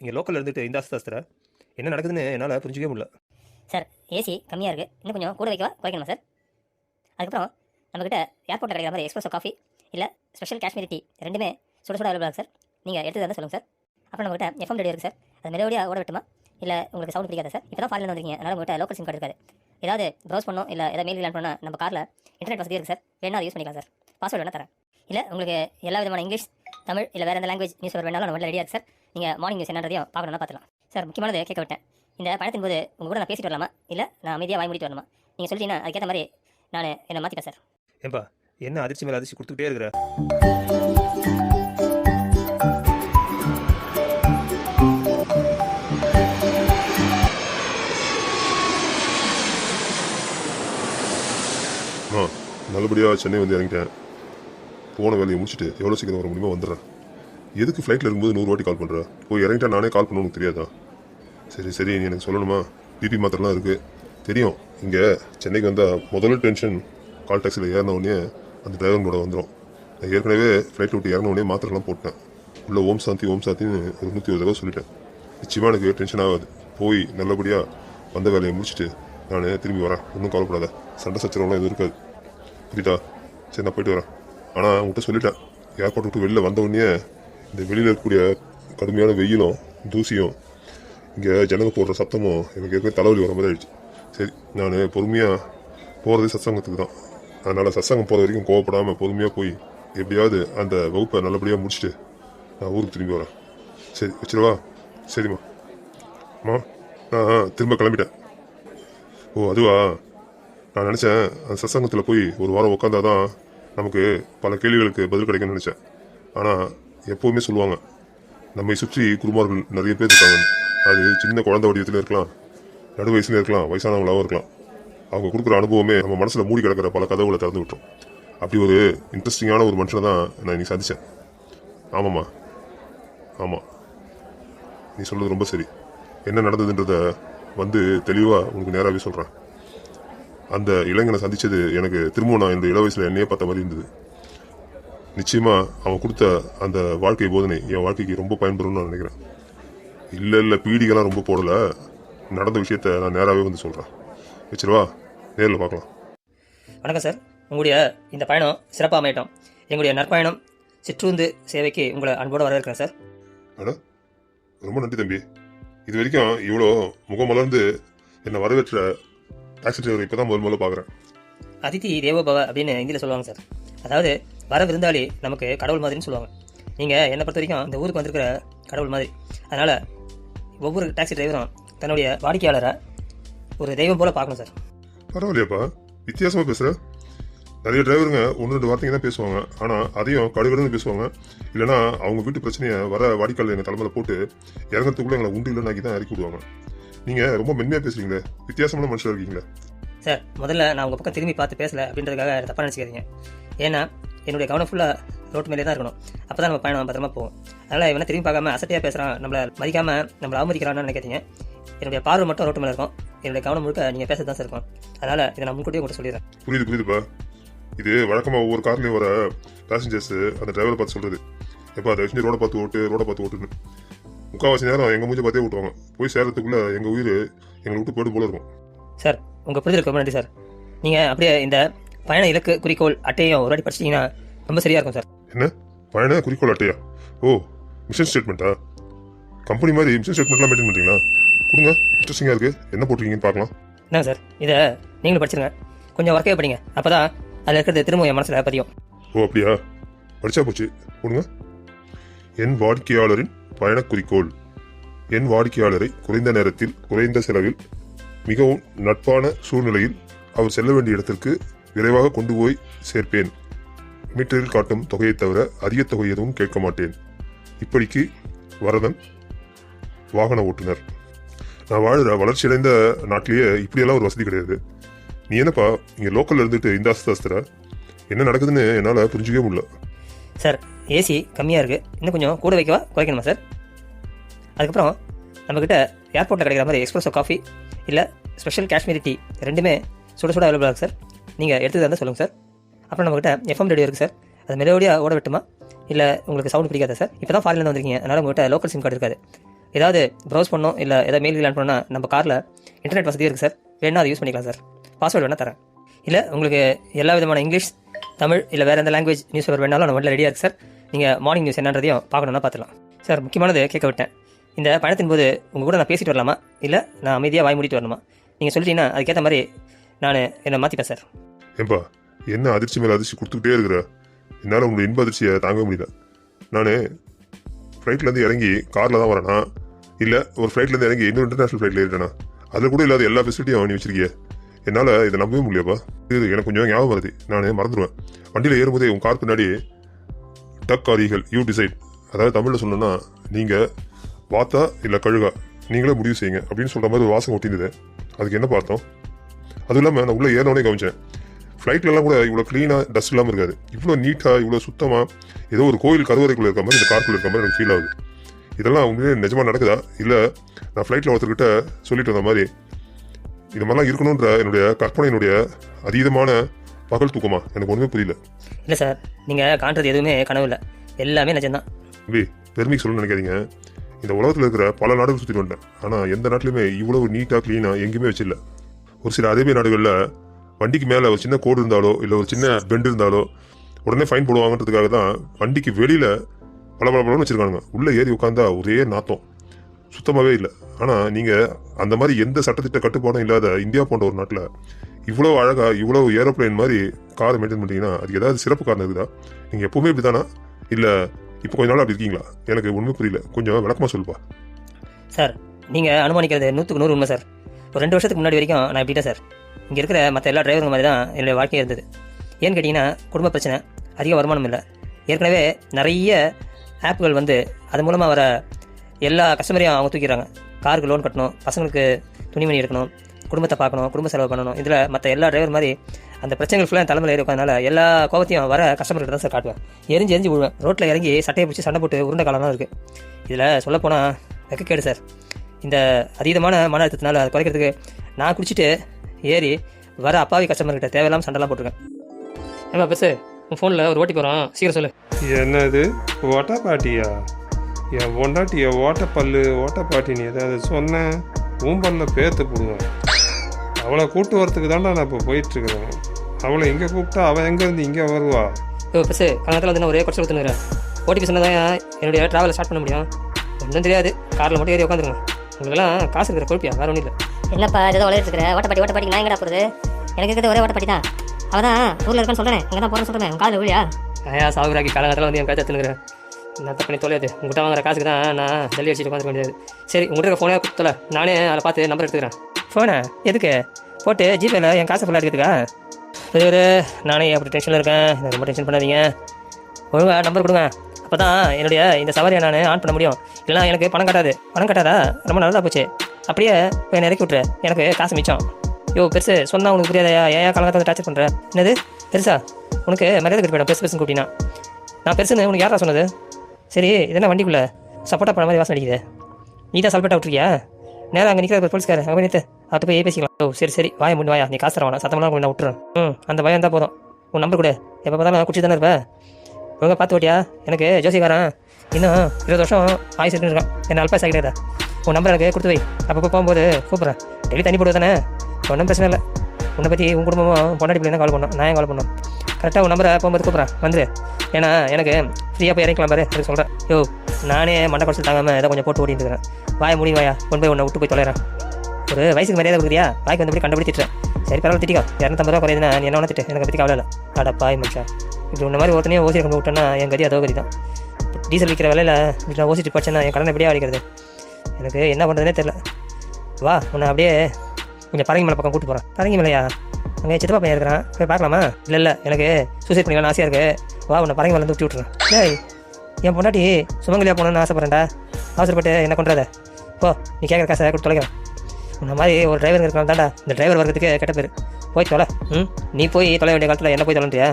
இங்கே லோக்கலில் இருந்துட்டு இந்த ஆஸ்தாஸ்திர என்ன நடக்குதுன்னு என்னால் புரிஞ்சிக்கவே முடியல. சார் ஏசி கம்மியாக இருக்குது இன்னும் கொஞ்சம் கூட வைக்கவா? குறைக்கணுமா சார்? அதுக்கப்புறம் நம்மக்கிட்ட ஏர்போர்ட்டில் கிடைக்கிற மாதிரி எக்ஸ்பிரஸோ காஃபி இல்லை ஸ்பெஷல் காஷ்மீரி டீ ரெண்டுமே சுட சுட அவைலபிளாக சார். நீங்கள் எடுத்து தான் சொல்லுங்கள் சார். அப்புறம் நம்மகிட்ட எஃப்எம் ரேடியோ இருக்குது சார். அது மெலோடியாக ஓட விட்டுமா? இல்லை உங்களுக்கு சவுண்ட் பிடிக்காதா சார்? இப்போ தான் ஃபாரின் வந்திருக்கீங்க. அதனால் உங்கள்கிட்ட லோக்கல் சிம் கார்டு இருக்காது. ஏதாவது ப்ரௌஸ் பண்ணோம் இல்லை ஏதாவது மெயில் லேண்ட் பண்ணால் நம்ம காரில் இன்டர்நெட் வசதி இருக்குது சார். வேணா அதை யூஸ் பண்ணிக்கலாம் சார். பாஸ்வேர்டு வேணால் தரேன். இல்லை உங்களுக்கு எல்லா விதமான இங்கிலீஷ் தமிழ் இல்லை வேறு எந்த லாங்குவேஜ் நியூஸ் பேப்பர் வேணாலும் நம்ம ரெடியாக இருக்குது சார் நீங்கள் மார்னிங் நியூஸ் என்னன்றதையும் பார்க்கணும்னா பார்த்துக்கலாம். சார் முக்கியமானது கேட்க விட்டேன். இந்த பயணத்தின் போது உங்கள் கூட நான் பேசிட்டு வரலாமா? இல்லை நான் அமைதியாக வாய் மூடிட்டு வரணுமா? நீங்கள் சொல்லிட்டீங்கன்னா அதுக்கேற்ற மாதிரி நான் என்னை மாற்றிப்பேன் சார் ஏன்பா என்ன அதிர்ச்சி மேலே அதிர்ச்சி கொடுத்துக்கிட்டே இருக்கிற? நல்லபடியாக சென்னை வந்து இறங்கிட்டேன். போன வேலையை முடிச்சுட்டு எவ்வளோ சீக்கிரம் வர முடியுமோ வந்துடுறேன். எதுக்கு ஃப்ளைட்டில் இருக்கும்போது நூறு வாட்டி கால் பண்ணுறேன் போய் இறங்கிட்டா நானே கால் பண்ணணும் உனக்கு தெரியாதா? சரி சரி நீ எனக்கு சொல்லணுமா? பிபி மாத்திரலாம் இருக்குது தெரியும். இங்கே சென்னைக்கு வந்தால் முதல்ல டென்ஷன் கால் டாக்ஸியில் ஏறின அந்த டிரைவர் கூட வந்துடும் நான் ஏற்கனவே ஃப்ளைட் விட்டு இறங்கின மாத்திரலாம் போட்டேன். உள்ளே ஓம் சாந்தி ஓம் சாந்தின்னு ஒரு நூற்றி ஒரு தடவை சொல்லிட்டேன். நிச்சயமாக எனக்கு டென்ஷன் ஆகாது. போய் நல்லபடியாக வந்த வேலையை முடிச்சுட்டு நான் திரும்பி வரேன். ஒன்றும் கவலைப்படாத. சண்டை சச்சரவுலாம் எதுவும் இருக்காது. புரியுதா? சரி நான் போயிட்டு வரேன். ஆனால் அவங்ககிட்ட சொல்லிட்டேன். ஏர்போர்ட் விட்டு வெளியில் வந்த உடனே இந்த வெளியில் இருக்கக்கூடிய கடுமையான வெயிலும் தூசியும் இங்கே ஜனங்க போடுற சத்தமும் எனக்கு ஏற்கனவே தலைவலி வர மாதிரி ஆயிடுச்சு. சரி நான் பொறுமையாக போகிறது சத்சங்கத்துக்கு தான். அதனால் சத்சங்கம் போகிற வரைக்கும் கோவப்படாமல் பொறுமையாக போய் எப்படியாவது அந்த வகுப்பை நல்லபடியாக முடிச்சுட்டு நான் ஊருக்கு திரும்பி வரேன். சரி வச்சிருவா சரிம்மா. அம்மா நான் திரும்ப கிளம்பிட்டேன். ஓ அதுவா? நான் நினச்சேன் அந்த சத்சங்கத்தில் போய் ஒரு வாரம் உட்காந்தாதான் நமக்கு பல கேள்விகளுக்கு பதில் கிடைக்கும்னு நினச்சேன். ஆனால் எப்போவுமே சொல்லுவாங்க நம்மை சுற்றி குருமார்கள் நிறைய பேர் இருக்காங்க. அது சின்ன குழந்தை வடிவத்தில் இருக்கலாம் நடு வயசுல இருக்கலாம் வயசானவங்களாகவும் இருக்கலாம். அவங்க கொடுக்குற அனுபவமே நம்ம மனசில் மூடி கிடக்கிற பல கதவுகளை திறந்து விட்டோம் அப்படி ஒரு இன்ட்ரெஸ்டிங்கான ஒரு மனுஷனை தான் நான் இன்னைக்கு சந்தித்தேன் ஆமாம்மா. ஆமாம் நீ சொல்கிறது ரொம்ப சரி. என்ன நடந்ததுன்றத வந்து தெளிவாக உனக்கு நேராகவே சொல்கிறேன் அந்த இளைஞனை சந்திச்சது எனக்கு திரும்பவும் நான் இந்த இள வயசுல என்னையே பார்த்த மாதிரி இருந்தது. நிச்சயமா அவன் கொடுத்த அந்த வாழ்க்கை போதனை என் வாழ்க்கைக்கு ரொம்ப பயன்படும்னு நான் நினைக்கிறேன். இல்லை இல்லை பீடிகள்லாம் ரொம்ப போடல. நடந்த விஷயத்த நான் நேராகவே வந்து சொல்கிறேன் வச்சிருவா நேரில் பார்க்கலாம். வணக்கம் சார். உங்களுடைய இந்த பயணம் சிறப்பாக அமையட்டும். எங்களுடைய நற்பயணம் சிற்றுந்து சேவைக்கு உங்களை அன்போடு வரவேற்கிறேன் சார். அட ரொம்ப நன்றி தம்பி. இது வரைக்கும் இவ்வளோ முகமலர்ந்து என்னை வரவேற்ற டாக்ஸி டிரைவர் இப்போ தான் முதல் முதல்ல பார்க்குறேன் அதிதி தேவோபவ அப்படின்னு ஹிந்தியில் சொல்லுவாங்க சார். அதாவது வர விருந்தாளி நமக்கு கடவுள் மாதிரின்னு சொல்லுவாங்க. நீங்கள் என்னை பொறுத்த வரைக்கும் இந்த ஊருக்கு வந்திருக்கிற கடவுள் மாதிரி. அதனால் ஒவ்வொரு டாக்ஸி டிரைவரும் தன்னுடைய வாடிக்கையாளரை ஒரு தெய்வம் போல பார்க்கணும் சார். பரவாயில்லையாப்பா. வித்தியாசமாக பேசுகிற நிறைய டிரைவருங்க ஒன்று ரெண்டு வார்த்தைங்க தான் பேசுவாங்க. ஆனால் அதையும் கடுகடுன்னு பேசுவாங்க. இல்லைன்னா அவங்க வீட்டு பிரச்சனையை வர வாடிக்கையாளர் எங்கள் தலைமையில் போட்டு இறங்கறதுக்குள்ளே எங்களை உண்டு இல்லைனாக்கி தான் இறக்கி விடுவாங்க. நீங்கள் ரொம்ப மென்மையாக பேசுறீங்களே. வித்தியாசமான மனுஷர் இருக்கீங்களே. சார் முதல்ல நான் உங்கள் பக்கம் திரும்பி பார்த்து பேசல அப்படின்றதுக்காக தப்பாக நினச்சிக்காதீங்க. ஏன்னா என்னுடைய கவனம் ஃபுல்லாக ரோட்டு மேலே தான் இருக்கணும். அப்போ தான் நம்ம பயணம் பத்திரமா போகும் அதனால் இவனை திரும்பி பார்க்காம அசட்டையாக பேசுகிறான் நம்மளை மதிக்காம நம்மளை அவமதிக்கிறான்னு நினைக்காதீங்க. என்னுடைய பார்வை மட்டும் ரோட்டு மேலே இருக்கும். என்னுடைய கவனம் முழுக்க நீங்கள் பேச தான் சார் இருக்கும். அதனால் இதை நான் முன்கூட்டியே உங்கள்கிட்ட சொல்லிடுறேன். புரியுது புரியுதுப்பா. இது வழக்கமாக ஒவ்வொரு கார்லேயும் வர பேசஞ்சர்ஸ் அந்த டிரைவரை பார்த்து சொல்கிறது எப்பா தயவு செஞ்சு ரோட பார்த்து ஓட்டு ரோட பார்த்து ஓட்டுன்னு. முக்கால்வாசி நேரம் எங்கள் மூஞ்சி பார்த்தே விட்டுவாங்க போய் சேர்றதுக்குள்ளே எங்கள் உயிர் எங்களை விட்டு போயிட்டு போல இருக்கும். சார் உங்கள் புரிதலுக்கு ரொம்ப நன்றி சார். நீங்கள் அப்படியே இந்த பயண இலக்கு குறிக்கோள் அட்டையும் ஒரு வாட்டி படிச்சிட்டிங்கன்னா ரொம்ப சரியாக இருக்கும் சார். என்ன? பயண குறிக்கோள் அட்டையா? ஓ மிஷன் ஸ்டேட்மெண்ட்டா கம்பெனி மாதிரி மிஷன் ஸ்டேட்மெண்ட்லாம் மெயின்டைன் பண்ணுறீங்களா கொடுங்க இன்ட்ரெஸ்டிங்காக இருக்குது என்ன போட்டிருக்கீங்கன்னு பார்க்கலாம். என்னங்க சார். இதை நீங்களும் படிச்சிருங்க. கொஞ்சம் ஒர்க்கே படிங்க. அப்போ தான் அதில் இருக்கிறது திரும்ப என் மனசில் பதியும். ஓ அப்படியா? படிச்சா போச்சு. கொடுங்க. என் வாடிக்கையாளரின் பயண குறிக்கோள் என் வாடிக்கையாளரை குறைந்த நேரத்தில் குறைந்த செலவில் மிகவும் நட்பான சூழ்நிலையில் அவர் செல்ல வேண்டிய இடத்திற்கு விரைவாக கொண்டு போய் சேர்ப்பேன். மீட்டரில் காட்டும் தொகையை தவிர அதிக தொகை எதுவும் கேட்க மாட்டேன். இப்படிக்கு வரதன் வாகன ஓட்டுநர். நான் வாழ்கிற வளர்ச்சியடைந்த நாட்டிலேயே இப்படியெல்லாம் ஒரு வசதி கிடையாது. நீ என்னப்பா இங்கே லோக்கல்ல இருந்துட்டு இந்த அஸ்தாஸ்திர? என்ன நடக்குதுன்னு என்னால் புரிஞ்சுக்கவே முடியல. சார் ஏசி கம்மியாக இருக்குது இன்னும் கொஞ்சம் கூட வைக்கவா? குறைக்கணுமா சார்? அதுக்கப்புறம் நம்மக்கிட்ட ஏர்போர்ட்டில் கிடைக்கிற மாதிரி எக்ஸ்பிரஸோ காஃபி இல்லை ஸ்பெஷல் காஷ்மீரி டீ ரெண்டுமே சுட சுட அவைலபிளாக இருக்குது சார். நீங்கள் எடுத்து இருந்தால் சொல்லுங்கள் சார். அப்புறம் நம்மக்கிட்ட எஃப்எம் ரேடியோ இருக்குது சார். அது மெலோடியாக ஓட விட்டுமா? இல்லை உங்களுக்கு சவுண்ட் பிடிக்காதா சார்? இப்போ தான் ஃபாரின்லேருந்து வந்திருக்கீங்க. அதனால் உங்கள்கிட்ட லோக்கல் சிம் கார்டு இருக்காது. ஏதாவது ப்ரௌஸ் பண்ணோம் இல்லை ஏதாவது மெயில் லேண்ட் நம்ம காரில் இன்டர்நெட் வசதி இருக்குது சார். வேணால் அதை யூஸ் பண்ணிக்கலாம் சார். பாஸ்வேர்டு வேணால் தரேன். இல்லை உங்களுக்கு எல்லா விதமான இங்கிலீஷ் தமிழ் இல்லை வேறு எந்த லாங்குவேஜ் நியூஸ் பேப்பர் வேணாலும் நம்ம வீட்டில் ரெடியாக இருக்குது சார் நீங்கள் மார்னிங் நியூஸ் என்னன்றதையும் பார்க்கணுன்னா பார்த்துலாம் சார் முக்கியமானது கேட்க விட்டேன். இந்த பயணத்தின் போது உங்கள் கூட நான் பேசிட்டு வரலாமா? இல்லை நான் அமைதியாக வாய் மூடிட்டு வரணுமா? நீங்கள் சொல்லிட்டீங்கன்னா அதுக்கேற்ற மாதிரி நான் என்னை மாற்றிப்பேன் சார் ஏன்பா என்ன அதிர்ச்சி மேலே அதிர்ச்சி கொடுத்துக்கிட்டே இருக்கிற? என்னால் உங்களோட இன்ப அதிர்ச்சியை தாங்க முடியல. நான் ஃப்ளைட்லேருந்து இறங்கி காரில் தான் வரேனா இல்லை ஒரு ஃப்ளைட்லேருந்து இறங்கி இன்னொரு இன்டர்நேஷனல் ஃப்ளைட்டில் ஏறிட்டேனா அதில் கூட இல்லாத எல்லா ஃபெசிலிட்டியும் நீ வச்சிருக்கியே. என்னால் இதை நம்பவே முடியலப்பா. இது எனக்கு கொஞ்சம் ஞாபகம் வருது. நான் மறந்துடுவேன் வண்டியில் ஏறும்போதே உங்கள் கார் பின்னாடி டக் காரிகள் யூ டிசைட் அதாவது தமிழில் சொல்லணும்னா நீங்கள் வாத்தா இல்லை கழுகா நீங்களே முடிவு செய்யுங்க அப்படின்னு சொல்கிற மாதிரி ஒரு வாசம் ஒட்டியிருந்தது அதுக்கு என்ன பார்த்தோம்? அதுவும் இல்லாமல் நான் உள்ளே ஏறினோடனே கவனிச்சேன். ஃப்ளைட்லலாம் கூட இவ்வளோ க்ளீனாக டஸ்ட் இல்லாமல் இருக்காது. இவ்வளோ நீட்டாக இவ்வளோ சுத்தமாக ஏதோ ஒரு கோயில் கருவறைக்குள்ளே இருக்க மாதிரி இந்த கார்க்குள்ளே இருக்க மாதிரி எனக்கு ஃபீல் ஆகுது. இதெல்லாம் உண்மையிலே நிஜமாக நடக்குதா? இல்லை நான் ஃப்ளைட்டில் ஒருத்தர்கிட்ட சொல்லிட்டு வந்த மாதிரி இது மாதிரிலாம் இருக்கணுன்ற என்னுடைய கற்பனையினுடைய அதீதமான பகல் தூக்கமா? எனக்கு ஒன்றுமே புரியல. இல்லை சார் நீங்கள் காண்றது எதுவுமே கனவு இல்லை எல்லாமே நிஜம்தான். தம்பி பெருமைக்கு சொல்லணும்னு நினைக்காதீங்க. இந்த உலகத்தில் இருக்கிற பல நாடுகள் சுற்றிட்டு வந்தேன். ஆனால் எந்த நாட்டிலுமே இவ்வளவு நீட்டாக க்ளீனாக எங்கேயுமே வச்சில்ல ஒரு சில அரேபிய நாடுகளில் வண்டிக்கு மேலே ஒரு சின்ன கோடு இருந்தாலோ இல்லை ஒரு சின்ன பெண்ட் இருந்தாலோ உடனே ஃபைன் போடுவாங்கன்றதுக்காக தான் வண்டிக்கு வெளியில் பல பல பலன்னு வச்சிருக்கானுங்க. உள்ளே ஏறி உட்காந்தா ஒரே நாத்தம். சுத்தமாகவே இல்லை. ஆனால் நீங்கள் அந்த மாதிரி எந்த சட்டத்திட்ட கட்டுப்பாடும் இல்லாத இந்தியா போன்ற ஒரு நாட்டில் இவ்வளோ அழகாக இவ்வளோ ஏரோப்ளேன் மாதிரி காரை மெயின்டைன் பண்ணிட்டீங்கன்னா அதுக்கு ஏதாவது சிறப்பு காரணம் இருக்குதா? நீங்கள் எப்போவுமே இப்படி தானா இல்லை இப்போ கொஞ்ச நாள் அப்படி இருக்கீங்களா? எனக்கு ஒன்றுமே புரியல. கொஞ்சம் விளக்கமாக சொல்லுப்பா. சார் நீங்கள் அனுமானிக்கிறது நூற்றுக்கு நூறு உண்மை சார். ஒரு ரெண்டு வருஷத்துக்கு முன்னாடி வரைக்கும் நான் இப்படிட்டேன் சார். இங்கே இருக்கிற மற்ற எல்லா டிரைவருங்க மாதிரி தான் என்னுடைய வாழ்க்கையே இருந்தது. ஏன்னு கேட்டிங்கன்னா குடும்ப பிரச்சனை அதிக வருமானம் இல்லை. ஏற்கனவே நிறைய ஆப்புகள் வந்து அது மூலமாக வர எல்லா கஸ்டமரையும் அவங்க தூக்கிடுறாங்க. காருக்கு லோன் கட்டணும் பசங்களுக்கு துணிமணி எடுக்கணும் குடும்பத்தை பார்க்கணும் குடும்ப செலவு பண்ணணும். இதில் மற்ற எல்லா டிரைவர் மாதிரி அந்த பிரச்சனைகள் ஃபுல்லாக தலைமையில் ஏறி எல்லா கோபத்தையும் வர கஸ்டமர்கிட்ட தான் சார் காட்டுவேன். எரிஞ்சு எரிஞ்சு விழுவேன். ரோட்டில் இறங்கி சட்டையை பிடிச்சி சண்டை போட்டு உருண்ட காலம்லாம் இருக்குது இதில் சொல்லப்போனால் வெக்கக்கேடு சார் இந்த அதீதமான மன அழுத்தத்தினால அதை குறைக்கிறதுக்கு நான் குடிச்சிட்டு ஏறி வர அப்பாவி கஸ்டமர்கிட்ட தேவையில்லாமல் சண்டைலாம் போட்டிருக்கேன். ஏமா பெருசு உன் ஃபோனில் ஒரு ஓட்டி போகிறோம் சீக்கிரம் சொல்லு. என்னது? ஓட்டா பாட்டியா என் பொண்டாட்டிய ஓட்ட பல்லு ஓட்ட பாட்டின்னு ஏதாவது சொன்னேன் உன் பல்ல பேத்து போடுவேன் அவளை கூட்டு வரத்துக்கு தான்டா நான் இப்போ போயிட்டுருக்கிறேன். அவளை இங்கே கூப்பிட்டா அவள் எங்கேருந்து இங்கே வருவா? ஓ பெருசு கணத்தில் வந்து நான் ஒரே குறைச்சி கொடுத்துனுறேன் ஓடிபி சொன்னதான் என்னுடைய ட்ராவலை ஸ்டார்ட் பண்ண முடியும்? ஒன்றும் தெரியாது. காரில் மட்டும் ஏறி உட்காந்துருங்க உங்களுக்கெல்லாம் காசு இருக்கிற கொழுப்பியா? வேற ஒன்றும் இல்லை. என்னப்பா ஏதோ வளர்த்து இருக்கிற? ஓட்டப்பாட்டி ஓட்டப்பாட்டி நான் எங்கடா போகிறது எனக்கு இருக்கிறது ஒரே ஓட்டப்பாட்டி தான். அவள் தான் ஊரில் இருக்கான்னு சொல்கிறேன் இங்கே தான் போகிறேன்னு சொல்கிறேன் உன் காதில் விழியா ஐயா சாகுராக்கி காலகட்டத்தில் வந்து என் காய்ச்சல் எடுத்துனுக்கிறேன் நான் பண்ணி தொலையாது? உங்கள்கிட்ட வாங்குற காசுக்கு தான் நான் ஜல்லி அடிச்சுட்டு உட்காந்துக்க வேண்டியது. சரி உங்கள்கிட்ட ஃபோனே கொடுத்தல நானே அதை பார்த்து நம்பர் எடுத்துக்கிறேன். ஃபோனை எதுக்கு? போட்டு ஜிபேல என் காசை ஃபுல்லாக எடுக்கிறதுக்கா சரி நானே அப்படி டென்ஷனில் இருக்கேன். எனக்கு ரொம்ப டென்ஷன் பண்ணாதீங்க. ஒழுங்கா நம்பர் கொடுங்க. அப்போ தான் என்னுடைய இந்த சவாரியை நான் ஆன் பண்ண முடியும். இல்லைனா எனக்கு பணம் கட்டாது. பணம் கட்டாதா? ரொம்ப நல்லதாக போச்சு. அப்படியே போய் என்னை இறக்கி விட்ரு எனக்கு காசு மிச்சம். யோ பெருசு. சொன்னால் உனக்கு புரியாதயா? ஏன் காலகட்டத்தில் டார்ச்சர் பண்ணுற என்னது? பெருசா? உனக்கு மரியாதை கட்டி போயிடும் பெருசு பெருசுன்னு கூட்டினா நான் பெருசுன்னு உனக்கு யாரா சொன்னது? சரி இதெல்லாம் வண்டிக்குள்ளே? சப்போட்டா பழ மாதிரி வாசம் அடிக்குது. நீ தான் சல்பேட்டா விட்டுருக்கியா? நேரம் அங்கே நிற்கிற போலீஸ்கார் அங்கே நிறுத்து அவர்கிட்ட போய் பேசிக்கலாம். ஓ சரி சரி வாய முடி வாயா நீ காசு தரவானா சத்தமெல்லாம் நான் விட்டுறேன். ம் அந்த பயம் தான் போதும். உன் நம்பர் கொடு. எப்போ பார்த்தாலும் குடிச்சு தானே இருப்பேன் ஒழுங்காக பார்த்து ஓட்டியா? எனக்கு ஜோசிக்காரன் இன்னும் இருபது வருஷம் ஆயுசு இருக்கான். என்ன அல்பாஸ் ஆகிடாத உன் நம்பர் எனக்கு கொடுத்து வை. அப்பப்போ போகும்போது கூப்பிட்றேன். டெய்லி தண்ணி போடுவது தானே? ஒன்றும் பிரச்சனை இல்லை. உன்னை பற்றி உன் குடும்பமும் பொண்டாடி பிள்ளைங்க கால் பண்ணோம். நான் ஏன் கால் பண்ணோம்? கரெக்டாக உன் நம்பரை போகும்போது கூப்பிட்றேன் வந்துரு. ஏன்னா எனக்கு ஃப்ரீயாக போய் இறங்கிக்கலாம் பாரு அதுக்கு சொல்கிறேன் யோ நானே மண்டை குறைச்சல் தாங்காமல் ஏதோ கொஞ்சம் போட்டு ஓட்டிட்டு இருக்கிறேன். வாய முடியும் வாயா கொண்டு போய் உன்னை விட்டு போய் தொலைறேன் ஒரு வயசுக்கு மரியாதை கொடுக்குறியா? வாய்க்கு வந்தபடி கண்டுபிடிச்சிட்டேன் சரி பரவாயில்ல திட்டிக்கோ. இரநூத்தம்பது ரூபா குறையுதுன்னா நீ என்ன திட்டு. எனக்கு பற்றி கவலை இல்லை. அட பாய் மச்சான். இப்படி உன்ன மாதிரி ஒருத்தனையும் ஓசி கொண்டு விட்டேன்னா என் கதி அதோ கதி தான். டீசல் விற்கிற விலையில் இப்படி நான் ஓசிட்டு படிச்சேன்னா என் கடனை எப்படியே அடிக்கிறது. எனக்கு என்ன பண்ணுறதுனே தெரில வா உன்னை அப்படியே கொஞ்சம் பரங்கி மலை பக்கம் கூட்டு போகிறேன் பரங்கி மலையா? அங்கே சித்தப்பா பையன் இருக்கிறான். போய் பார்க்கலாமா? இல்லை இல்லை எனக்கு சூசைட் பண்ணிக்கலாம் ஆசையாக இருக்கு. வா உன்னை பறவைகள் வந்து விட்டு விட்றேன் டேய் என் பொண்டாட்டி சுமங்கலியாக போகணுன்னு ஆசைப்பட்றேன்டா. அவசரப்பட்டு என்ன கொண்டாத போ நீ கேட்குற காசை கொடுத்து தொலைக்கிறேன். உன்ன மாதிரி ஒரு டிரைவர் இருக்கலாம் தாண்டா இந்த டிரைவர் வர்றதுக்கு கெட்ட பேர். போய் தொலை. ம்? நீ போய் தொலை வேண்டிய காலத்தில் என்ன போய் தொலைன்றியா?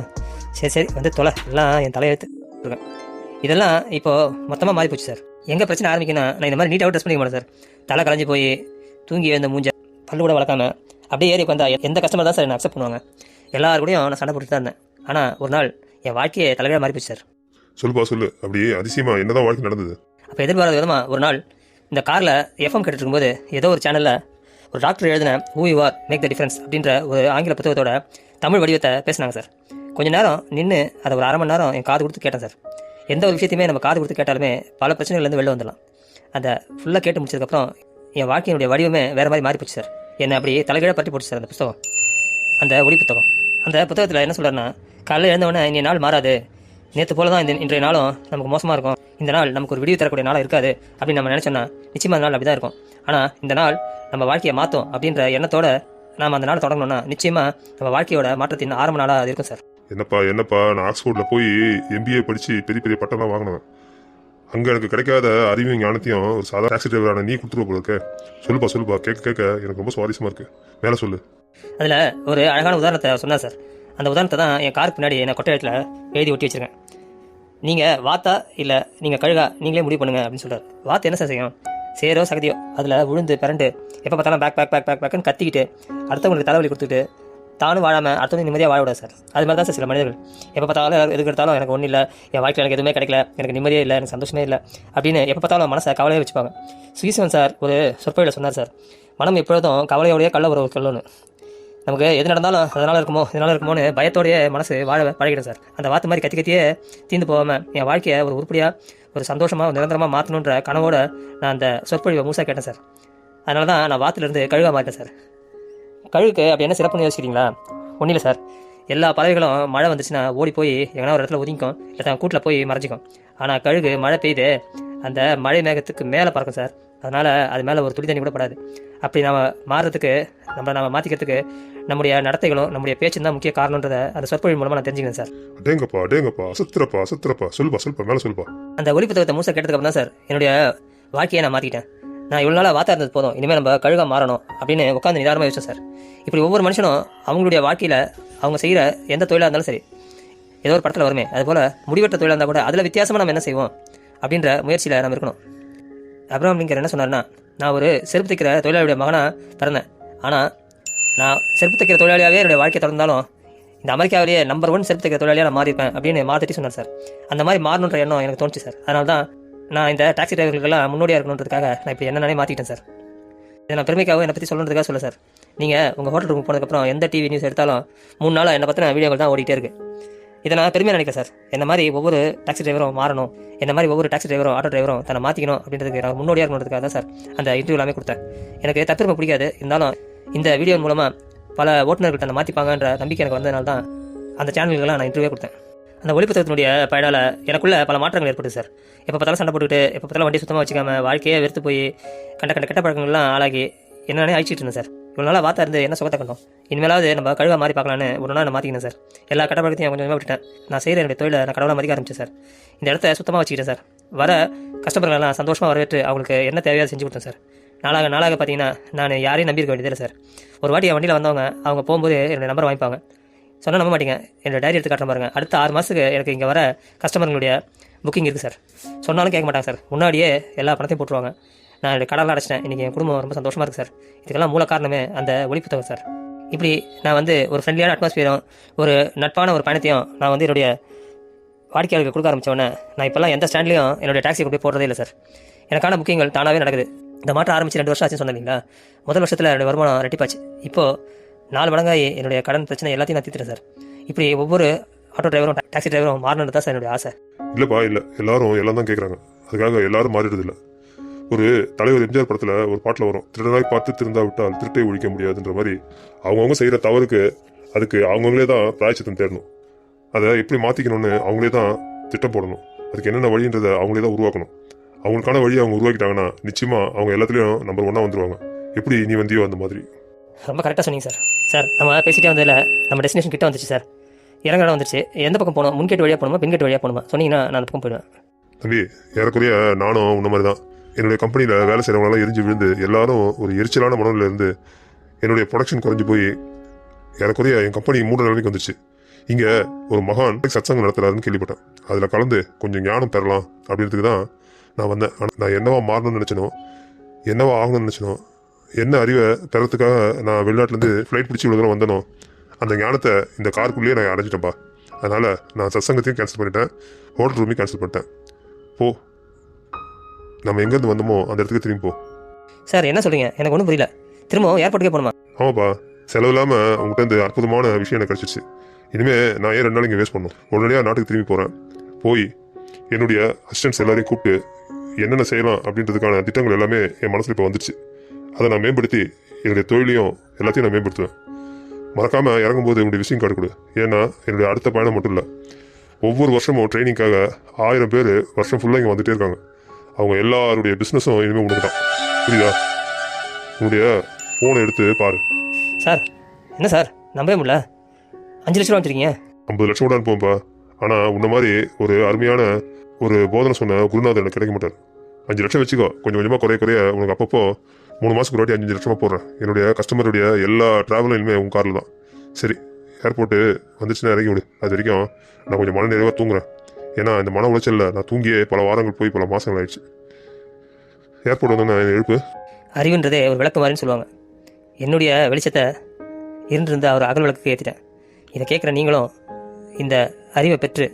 சரி சரி வந்து தொலை. எல்லாம் என் தலையெழுத்து இருக்கேன் இதெல்லாம் இப்போது மொத்தமாக மாறி போச்சு சார். எங்கே பிரச்சனை ஆரம்பிக்குன்னா நான் இந்த மாதிரி நீட்டாக ட்ரெஸ் பண்ணிக்க மாட்டேன் சார். தலை கலைஞ்சு போய் தூங்கி வந்த மூஞ்ச பல்லு கூட வளர்க்காம அப்படியே ஏறி உட்காந்தா எந்த கஸ்டமர் தான் சார் என்ன அக்செப்ட் பண்ணுவாங்க? எல்லாரு கூடயும் நான் சண்டை போட்டுட்டு தான் இருந்தேன். ஆனால் ஒரு நாள் என் வாழ்க்கையை தலைவராக மாறி போச்சு சார் சொல்லுப்பா சொல்லு. அப்படியே அதிசயமா என்னதான் வாழ்க்கை நடந்தது? அப்போ எதிர்பாராத விதமாக ஒரு நாள் இந்த காரில் எஃப்எம் கேட்டுட்டு இருக்கும்போது ஏதோ ஒரு சேனலில் ஒரு டாக்டர் எழுதின who you are make the difference அப்படின்ற ஒரு ஆங்கில புத்தகத்தோட தமிழ் வடிவத்தை பேசினாங்க சார் கொஞ்ச நேரம் நின்று அதை ஒரு அரை மணி நேரம் என் காது கொடுத்து கேட்டேன் சார் எந்த ஒரு விஷயத்தையுமே நம்ம காது கொடுத்து கேட்டாலுமே பல பிரச்சனைகள்லேருந்து வெளில வந்துடலாம். அந்த ஃபுல்லாக கேட்டு முடிச்சதுக்கப்புறம் என் வாழ்க்கையினுடைய வடிவமே வேறு மாதிரி மாறி போச்சு சார் என்னை அப்படி தலைகீழ பற்றி போட்டு சார் அந்த புத்தகம் அந்த ஒளி புத்தகம். அந்த புத்தகத்தில் என்ன சொல்கிறேன்னா காலையில் எழுந்தவொடனே இன்றைய நாள் மாறாது. நேற்று போல தான் இந்த இன்றைய நாளும் நமக்கு மோசமாக இருக்கும். இந்த நாள் நமக்கு ஒரு விடிவு தரக்கூடிய நாளாக இருக்காது அப்படின்னு நம்ம நினச்சோன்னா நிச்சயமாக அந்த நாள் அப்படி தான் இருக்கும். ஆனால் இந்த நாள் நம்ம வாழ்க்கையை மாற்றும் அப்படின்ற எண்ணத்தோட நாம் அந்த நாள் தொடங்கணும்னா நிச்சயமாக நம்ம வாழ்க்கையோட மாற்றத்தின் ஆரம்ப நாளாக அது இருக்கும் சார். என்னப்பா என்னப்பா? நான் ஆக்ஸ்போர்டில் போய் எம்பிஏ படித்து பெரிய பெரிய பட்டம்லாம் வாங்கினேன் அங்கே எனக்கு கிடைக்காத அறிவும் ஞானத்தையும் ஒரு சாதாரண டாக்ஸி டிரைவரான நீ கொடுத்துருவ போல இருக்க. சொல்லுப்பா சொல்லுப்பா கேட்க கேட்க எனக்கு ரொம்ப சுவாரஸ்யமாக இருக்குது மேலே சொல்லு. அதில் ஒரு அழகான உதாரணத்தை சொன்னேன் சார். அந்த உதாரணத்தை தான் என் காருக்கு பின்னாடி நான் கொட்டை இடத்துல எழுதி ஒட்டி வச்சுருக்கேன். நீங்கள் வாத்தா இல்லை நீங்கள் கழுகா நீங்களே முடிவு பண்ணுங்க அப்படின்னு சொல்கிறார் வாத்து என்ன சார் செய்யும்? சேரோ சகதியோ அதில் விழுந்து பிறண்டு எப்போ பார்த்தாலும் பேக் பேக் பேக் பேக் பேக்னு கத்திக்கிட்டு அடுத்தவங்களுக்கு தலைவலி கொடுத்துட்டு தானும் வாழாமல் அடுத்தவங்க நிம்மதியாக வாழ விடாது சார். அது மாதிரி தான் சார் சில மனிதர்கள். எப்போ பார்த்தாலும் எதுக்கு எடுத்தாலும் எனக்கு ஒன்றும் இல்லை என் வாழ்க்கையில் எனக்கு எதுவுமே கிடைக்கல எனக்கு நிம்மதியே இல்லை எனக்கு சந்தோஷமே இல்லை அப்படின்னு எப்போ பார்த்தாலும் மனசை கவலையே வச்சுப்பாங்க. சுயசவன் சார் ஒரு சொற்பொழியில் சொன்னார் சார் மனம் எப்பொழுதும் கவலையோடைய கள்ள உறவு சொல்லணும் நமக்கு எது நடந்தாலும் அதனால் இருக்குமோ இதனால் இருக்குமோன்னு பயத்தோடைய மனசு வாழ பழகிடும் சார். அந்த வாத்து மாதிரி கத்தி கத்தியே தீந்து போகாமல் என் வாழ்க்கையை ஒரு உருப்படியாக ஒரு சந்தோஷமாக நிரந்தரமாக மாற்றணுன்ற கனவோடு நான் அந்த சொற்பொழிவை மூசாக கேட்டேன் சார். அதனால தான் நான் வாத்துலேருந்து கழுவாக மாறிட்டேன் சார். கழுகுக்கு அப்படி என்ன சிறப்புன்னு யோசிக்கிறீங்களா? ஒன்றும் இல்லை சார் எல்லா பறவைகளும் மழை வந்துச்சுன்னா ஓடி போய் எங்கன்னா ஒரு இடத்துல ஒதுங்கிக்கும். இல்லை தான் கூட்டில் போய் மறைஞ்சிக்கும். ஆனால் கழுகு மழை பெய்யுது அந்த மழை மேகத்துக்கு மேலே பறக்கும் சார் அதனால் அது மேலே ஒரு துளி தண்ணி கூட படாது. அப்படி நம்ம மாறுறதுக்கு நம்ம நம்ம மாற்றிக்கிறதுக்கு நம்முடைய நடத்தைகளும் நம்முடைய பேச்சும் தான் முக்கிய காரணன்றதை அந்த சொற்பொழிவு மூலமாக நான் தெரிஞ்சுக்கிறேன் சார் அடேங்கப்பா அடேங்கப்பா அசத்துறப்பா அசத்துறப்பா சொல்லுப்பா சொல்லுப்பா மேலே சொல்லுப்பா அந்த ஒளி புத்தகத்தை மூசா கேட்டதுக்கு அப்புறம் தான் சார் என்னுடைய வாழ்க்கையை நான் மாற்றிக்கிட்டேன் நான் இவ்வளோ நாளாக வாத்தா இருந்தது போதும். இனிமேல் நம்ம கழுக மாறணும் அப்படின்னு உட்காந்து நிதானமாக யோசிச்சேன் சார். இப்படி ஒவ்வொரு மனுஷனும் அவங்களுடைய வாழ்க்கையில் அவங்க செய்கிற எந்த தொழிலாக இருந்தாலும் சரி ஏதோ ஒரு படத்தில் வருமே. அதுபோல் முடிவெட்ட தொழிலாக இருந்தால் கூட அதில் வித்தியாசமாக நம்ம என்ன செய்வோம் அப்படின்ற முயற்சியில் நம்ம இருக்கணும். அப்ரஹாம் லிங்கர் என்ன சொன்னார்னா நான் ஒரு செருப்பு தைக்கிற தொழிலாளியுடைய மகனாக பிறந்தேன். ஆனால் நான் செருப்பு தைக்கிற தொழிலாளியாகவே என்னுடைய வாழ்க்கை தொடர்ந்தாலும் இந்த அமெரிக்காவிலேயே நம்பர் ஒன் செருப்பு தைக்கிற தொழிலாளியாக நான் மாறியிருப்பேன் அப்படின்னு மாற்றிட்டு சொன்னார் சார். அந்த மாதிரி மாறணுன்ற எண்ணம் எனக்கு தோணுச்சு சார். அதனால தான் நான் இந்த டாக்ஸி டிரைவர்களுக்கெல்லாம் முன்னோடியாக இருக்கணுன்றதுக்காக நான் இப்படி என்ன நானே மாற்றிக்கிட்டேன் சார் இதை நான் பெருமைக்காக என்னை பற்றி சொல்லணுன்றதுக்காக சொல்ல சார் நீங்கள் உங்கள் ஹோட்டல் ரூம் போனதுக்கப்புறம் எந்த டிவி நியூஸ் எடுத்தாலும் மூணு நாளாக என்னை பற்றின வீடியோக்கள் தான் ஓடிட்டே இருக்குது இதை நான் பெருமையாக நினைக்கிறேன் சார் என்ன மாதிரி ஒவ்வொரு டாக்ஸி டிரைவரும் மாறணும் என்ன மாதிரி ஒவ்வொரு டாக்ஸி டிரைவரும் ஆட்டோ டிரைவரும் தன்னை மாற்றிக்கணும் அப்படின்றதுக்கு நான் முன்னோடியாக இருக்கணுன்றதுக்காக தான் சார் அந்த இன்டர்வியூ எல்லாமே கொடுத்தேன். எனக்கு தற்பெருமை பிடிக்காது. இருந்தாலும் இந்த வீடியோ மூலமாக பல ஓட்டுநர்கள்ட்ட மாற்றிப்பாங்கன்ற நம்பிக்கை எனக்கு வந்ததுனால தான் அந்த சேனல்கள்லாம் நான் இன்டர்வியூ கொடுத்தேன். அந்த ஒளிப்புத்தகத்தினுடைய பயனால் எனக்குள்ள பல மாற்றங்கள் ஏற்படுது சார். எப்போ பார்த்தாலும் சண்டை போட்டுக்கிட்டு எப்போ பார்த்தாலும் வண்டி சுத்தமாக வச்சுக்காம வாழ்க்கையே வெறுத்து போய் கண்ட கண்ட கெட்ட பழக்கங்கள்லாம் ஆளாகி என்னென்ன அழிச்சிட்டு இருந்தேன் சார். இவ்வளோ நாளாக வார்த்தை இருந்து என்ன சுகத்தை கண்டோம்? இனிமேலாவது நம்ம கழுவா மாறி பார்க்கலான்னு ஒரு நாள் நான் மாற்றிக்கினேன் சார். எல்லா கெட்ட பழக்கத்தையும் கொஞ்சம் கொஞ்சமாக விட்டுட்டேன். நான் செய்கிற என்னுடைய தொழிலை நான் கடவுளாக மதிக்க ஆரம்பிச்சேன் சார். இந்த இடத்த சுத்தமாக வச்சுக்கிட்டேன் சார். வர கஸ்டமர்களெல்லாம் சந்தோஷமாக வரவேற்று அவங்களுக்கு என்ன தேவையோ செஞ்சு கொடுத்தேன் சார். நாளாக நாளாக பார்த்தீங்கன்னா நான் யாரையும் நம்பியிருக்க வேண்டியதில்லை சார். ஒரு வாட்டி என் வண்டியில் வந்தவங்க அவங்க போகும்போது என்னுடைய நம்பர் வாங்கிப்பாங்க. சொன்னால் நம்ப மாட்டீங்க. என்னோட டைரி எடுத்து காட்டுற பாருங்க. அடுத்த ஆறு மாதத்துக்கு எனக்கு இங்கே வர கஸ்டமருங்களுடைய புக்கிங் இருக்குது சார். சொன்னாலும் கேட்க மாட்டாங்க சார். முன்னாடியே எல்லா பணத்தையும் போட்டுருவாங்க. நான் என்னுடைய கடலாம் அடைச்சிட்டேன். இன்றைக்கி என் குடும்பம் ரொம்ப சந்தோஷமாக இருக்குது சார். இதுக்கெல்லாம் மூல காரணமே அந்த ஒளி புத்தகம் சார். இப்படி நான் வந்து ஒரு ஃப்ரெண்ட்லியான அட்மாஸ்பியரும் ஒரு நட்பான ஒரு பயணத்தையும் நான் வந்து என்னுடைய வாடிக்கையாளருக்கு கொடுக்க ஆரம்பித்தோடனே நான் இப்போல்லாம் எந்த ஸ்டாண்ட்லையும் என்னுடைய டாக்ஸி கொண்டு போய் போடுறதே இல்லை சார். எனக்கான புக்கிங்கள் தானாகவே நடக்குது. இந்த மாற்றம் ஆரம்பித்து ரெண்டு வருஷம் ஆச்சுன்னு சொன்னேன் இல்லைங்களா? முதல் வருஷத்தில் என்னுடைய வருமானம் ரெட்டிப்பாச்சு. இப்போது நாலு மடங்காக என்னுடைய கடன் பிரச்சனை எல்லாத்தையும் நான் தீர்த்துறேன் சார். இப்படி ஒவ்வொரு ஆட்டோ டிரைவரும் டாக்ஸி டிரைவரும் மாறணுன்றது தான் சார் என்னுடைய ஆசை. இல்லைப்பா இல்லை. எல்லாரும் எல்லாம் தான் கேட்குறாங்க அதுக்காக எல்லாரும் மாறிடுது ஒரு தலைவர் எம்ஜிஆர் படத்தில் ஒரு பாட்டில் வரும் திருடனாய் பார்த்து திருந்தா விட்டால் திருட்டை ஒழிக்க முடியாதுன்ற மாதிரி. அவங்கவுங்க செய்கிற தவறுக்கு அதுக்கு அவங்கவுங்களே தான் பிராய்ச்சித்தம் தேடணும். அதை எப்படி மாற்றிக்கணும்னு அவங்களே தான் திட்டம் போடணும். அதுக்கு என்னென்ன வழின்றதை அவங்களே தான் உருவாக்கணும். அவங்களுக்கான வழியை அவங்க உருவாக்கிட்டாங்கன்னா நிச்சயமாக அவங்க எல்லாத்துலேயும் நம்பர் ஒன்னாக வந்துடுவாங்க எப்படி நீ வந்தியோ அந்த மாதிரி. ரொம்ப கரெக்டாக சொன்னீங்க சார். சார் நம்ம பேசிட்டே வந்ததில் நம்ம டெஸ்டினேஷன் கிட்ட வந்துச்சு சார். இறங்க இடம் வந்துச்சு எந்த பக்கம் போகணும்? முன்கேட்டு வழியாக போகணுமா? பின்கேட்டு வழியாக போகணுமா? சொன்னீங்கன்னா நான் அந்த பக்கம் போயிடுவேன். தம்பி ஏறக்குறைய நானும் உன்ன மாதிரி தான் என்னுடைய கம்பெனியில் வேலை செய்கிறவங்களாம் எரிஞ்சு விழுந்து எல்லாரும் ஒரு எரிச்சலான மனநில இருந்து என்னுடைய ப்ரொடக்ஷன் குறைஞ்சு போய் ஏறக்குறைய என் கம்பெனி மூணு நிலைமைக்கு வந்துச்சு. இங்கே ஒரு மகான் சத்சங்கம் நடத்துறாருன்னு கேள்விப்பட்டேன். அதில் கலந்து கொஞ்சம் ஞானம் பெறலாம் அப்படின்றதுக்கு தான் நான் வந்தேன். நான் என்னவா மாறணும்னு நினச்சனோ என்னவா ஆகணும்னு நினச்சனோ என்ன அறிவை பெறத்துக்காக நான் வெளிநாட்டிலேருந்து ஃப்ளைட் பிடிச்சி இவ்வளோ தூரம் வந்தனோ அந்த ஞானத்தை இந்த காருக்குள்ளேயே நான் அடைஞ்சிட்டேன்ப்பா அதனால் நான் சத்சங்கத்தையும் கேன்சல் பண்ணிட்டேன். ஹோட்டல் ரூமையும் கேன்சல் பண்ணிட்டேன். போ. நம்ம எங்கேருந்து வந்தோமோ அந்த இடத்துக்கு திரும்பி போ. சார் என்ன சொல்கிறீங்க எனக்கு ஒன்றும் புரியல. திரும்பவும் ஏர்போர்ட்டுக்கே போகணுமா? ஆமாப்பா. செலவு இல்லாமல் உங்கள்கிட்ட இந்த அற்புதமான விஷயம் எனக்கு கிடச்சிச்சு இனிமேல் நான் ஏன் ரெண்டு நாள் இங்கே வேஸ்ட் பண்ணணும்? உடனடியாக நாட்டுக்கு திரும்பி போகிறேன் போய் என்னுடைய அசிஸ்டன்ட்ஸ் எல்லாரையும் கூப்பிட்டு என்னென்ன செய்யலாம் அப்படின்றதுக்கான திட்டங்கள் எல்லாமே என் மனசில் இப்போ வந்துச்சு அதை நான் மேம்படுத்தி என்னுடைய தொழிலையும் எல்லாத்தையும் நான் மேம்படுத்துவேன். மறக்காமல் இறங்கும்போது என்னுடைய விசிங் கார்டு கொடு. ஏன்னா என்னுடைய அடுத்த பயணம் மட்டும் இல்லை ஒவ்வொரு வருஷமும் ட்ரைனிங்காக ஆயிரம் பேர் வருஷம் ஃபுல்லாக இங்கே வந்துட்டே இருக்காங்க. அவங்க எல்லாருடைய பிஸ்னஸும் இனிமேல் உனக்கு தான் புரியுதா? உன்னுடைய ஃபோனை எடுத்து பாரு. சார் என்ன சார்? நம்பவே முடியல. அஞ்சு லட்ச ரூபா வச்சுருக்கீங்க. ஐம்பது லட்சம் கூட அனுப்புவோம்ப்பா ஆனால் உன்ன மாதிரி ஒரு அருமையான ஒரு போதனை சொன்ன குருநாதர் எனக்கு கிடைக்க மாட்டார். அஞ்சு லட்சம் வச்சுக்கோ. கொஞ்சம் கொஞ்சமாக குறைய குறைய உனக்கு அப்பப்போ மூணு மாதத்துக்கு ஒரு வாட்டி அஞ்சு லட்சமாக போடுறேன். என்னுடைய கஸ்டமருடைய எல்லா ட்ராவலும் இனிமேல் உங்கள் காரில் தான். சரி ஏர்போர்ட்டு வந்துச்சுன்னா இறங்கி விடு. அது வரைக்கும் நான் கொஞ்சம் மன நிறைவாக தூங்குறேன். ஏன்னா இந்த மன உளைச்சலில் நான் தூங்கியே பல வாரங்கள் போய் பல மாதங்கள் ஆயிடுச்சு. ஏர்போர்ட் வந்து நான் எழுப்பு. அறிவுன்றதே ஒரு விளக்கு மாதிரின்னு சொல்லுவாங்க. என்னுடைய வெளிச்சத்தை இருந்திருந்த அவர் அகல் விளக்குக்கு ஏற்றிட்டேன் இதை கேட்குற நீங்களும் இந்த அறிவை பெற்று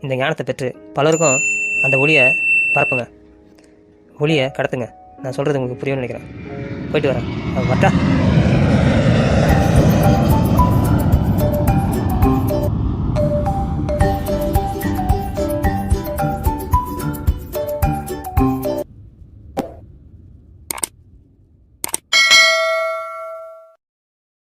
இந்த ஞானத்தை பெற்று பலருக்கும் அந்த ஒளியை பரப்புங்க. ஒளியை கடத்துங்க. நான் சொல்கிறது உங்களுக்கு புரியும்னு நினைக்கிறேன். போயிட்டு வரேன். வட்டா